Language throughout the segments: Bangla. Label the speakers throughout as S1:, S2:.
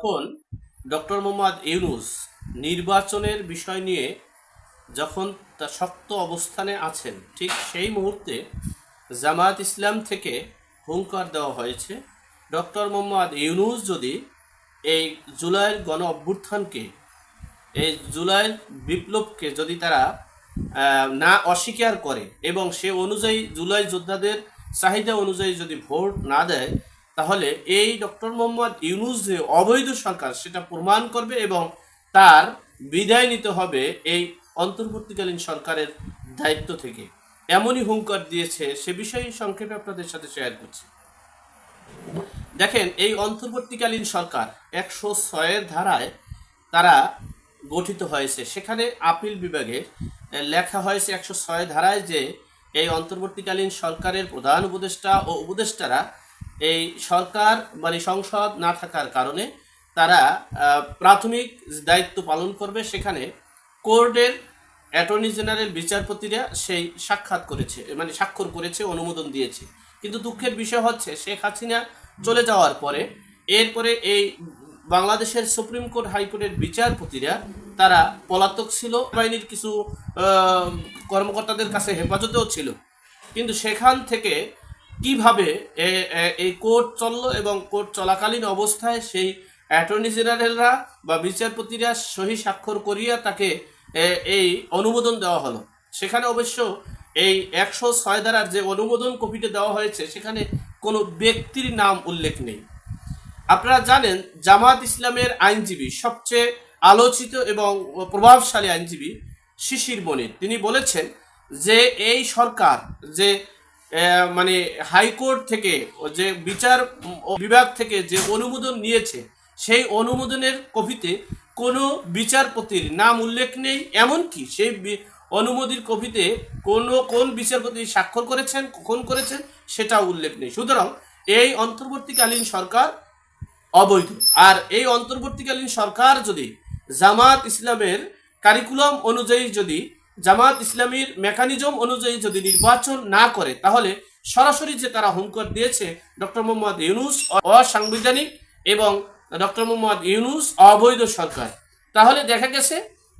S1: এখন ডক্টর মোহাম্মদ ইউনুস নির্বাচনের বিষয় নিয়ে যখন তা শক্ত অবস্থানে আছেন, ঠিক সেই মুহূর্তে জামায়াত ইসলাম থেকে হুঙ্কার দেওয়া হয়েছে। ডক্টর মোহাম্মদ ইউনুস যদি এই জুলাইয়ের গণ অভ্যুত্থানকে, এই জুলাইয়ের বিপ্লবকে যদি তারা না অস্বীকার করে এবং সে অনুযায়ী জুলাই যোদ্ধাদের চাহিদা অনুযায়ী যদি ভোট না দেয় তাহলে এই ডক্টর মোহাম্মদ ইউনুস যে অবৈধ সরকার, সেটা প্রমাণ করবে এবং তার বিদায় নিতে হবে এই অন্তর্বর্তীকালীন সরকারের দায়িত্ব থেকে। এমনই হুঙ্কার দিয়েছে, সে বিষয়ে সংক্ষেপে আপনাদের সাথে শেয়ার করছি। দেখেন, এই অন্তর্বর্তীকালীন সরকার একশো ছয়ের ধারায় তারা গঠিত হয়েছে। সেখানে আপিল বিভাগে লেখা হয়েছে একশো ছয় ধারায় যে এই অন্তর্বর্তীকালীন সরকারের প্রধান উপদেষ্টা ও উপদেষ্টারা এই সরকার মানে সংসদ না থাকার কারণে তারা প্রাথমিক দায়িত্ব পালন করবে সেখানে কোর্টের অ্যাটর্নি জেনারেল বিচারপতিরা সেই সাক্ষাৎ করেছে মানে স্বাক্ষর করেছে, অনুমোদন দিয়েছে। কিন্তু দুঃখের বিষয় হচ্ছে শেখ হাসিনা চলে যাওয়ার পরে, এরপরে এই বাংলাদেশের সুপ্রিম কোর্ট হাইকোর্টের বিচারপতিরা তারা পলাতক ছিল, বাহিনীর কিছু কর্মকর্তাদের কাছে হেফাজতেও ছিল। কিন্তু সেখান থেকে কীভাবে এই কোর্ট চলল এবং কোর্ট চলাকালীন অবস্থায় সেই অ্যাটর্নি জেনারেলরা বা বিচারপতিরা সহি স্বাক্ষর করিয়া তাকে এই অনুমোদন দেওয়া হলো। সেখানে অবশ্য এই একশো ছয় ধারার যে অনুমোদন কপিটা দেওয়া হয়েছে, সেখানে কোনো ব্যক্তির নাম উল্লেখ নেই। আপনারা জানেন, জামাত ইসলামের আইনজীবী, সবচেয়ে আলোচিত এবং প্রভাবশালী আইনজীবী শিশির মনির। তিনি বলেছেন যে, এই সরকার যে মানে হাইকোর্ট থেকে যে বিচার বিভাগ থেকে যে অনুমোদন নিয়েছে, সেই অনুমোদনের কপিতে কোনো বিচারপতির নাম উল্লেখ নেই, এমনকি সেই অনুমোদির কপিতে কোনো, কোন বিচারপতি স্বাক্ষর করেছেন কখন করেছেন সেটা উল্লেখ নেই। সুতরাং এই অন্তর্বর্তীকালীন সরকার অবৈধ। আর এই অন্তর্বর্তীকালীন সরকার যদি জামাত ইসলামের কারিকুলাম অনুযায়ী যদি জামাত ইসলামীর মেকানিজম অনুযায়ী যদি নির্বাচন না করে, তাহলে সরাসরি যে তারা হুঙ্কার দিয়েছে ডক্টর মোহাম্মদ ইউনুস অসাংবিধানিক এবং ডক্টর মোহাম্মদ ইউনুস অবৈধ সরকার। তাহলে দেখা গেছে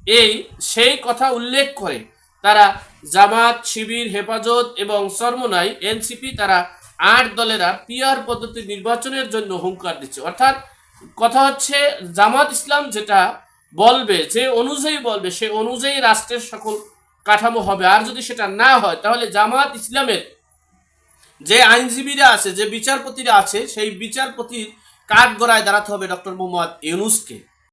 S1: এই সেই কথা উল্লেখ করে তারা জামাত, শিবির, হেফাজত এবং সরমনাই এনসিপি তারা আট দলেরা পিআর পদ্ধতি নির্বাচনের জন্য হুঙ্কার দিচ্ছে। অর্থাৎ কথা হচ্ছে জামাত ইসলাম যেটা বলবে, যে অনুযায়ী বলবে, সে অনুযায়ী রাষ্ট্রের সকল কাঠামো হবে। আর যদি সেটা না হয়, তাহলে জামাত ইসলামের যে আইনজীবীরা আছে, যে বিচারপতিরা আছে, সেই বিচারপতির কাঠগড়ায় দাঁড়াতে হবে ডক্টর মোহাম্মদ ইউনুসকে।